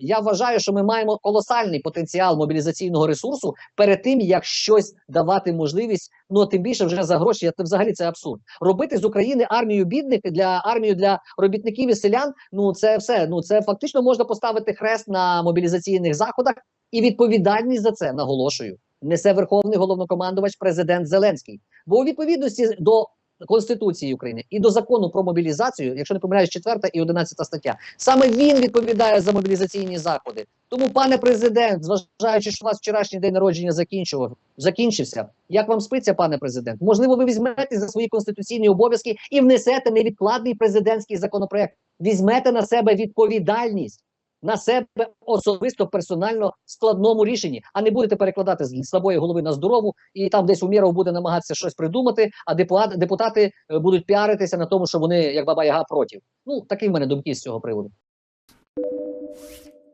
Я вважаю, що ми маємо колосальний потенціал мобілізаційного ресурсу перед тим, як щось давати можливість. Ну тим більше вже за гроші. Це взагалі це абсурд. Робити з України армію бідних для армію для робітників і селян. Ну це все. Ну це фактично можна поставити хрест на мобілізаційних заходах, і відповідальність за це наголошую. Несе верховний головнокомандувач президент Зеленський. Бо у відповідності до Конституції України і до закону про мобілізацію, якщо не помиляюсь, 4 і 11 стаття, саме він відповідає за мобілізаційні заходи. Тому, пане президент, зважаючи, що у вас вчорашній день народження закінчував, закінчився. Як вам спиться, пане президент? Можливо, ви візьмете за свої конституційні обов'язки і внесете невідкладний президентський законопроект. Візьмете на себе відповідальність на себе особисто персонально складному рішенні, а не будете перекладати з слабої голови на здорову, і там десь Умєров буде намагатися щось придумати, а депутати, депутати будуть піаритися на тому, що вони як баба Яга проти. Ну такі в мене думки з цього приводу.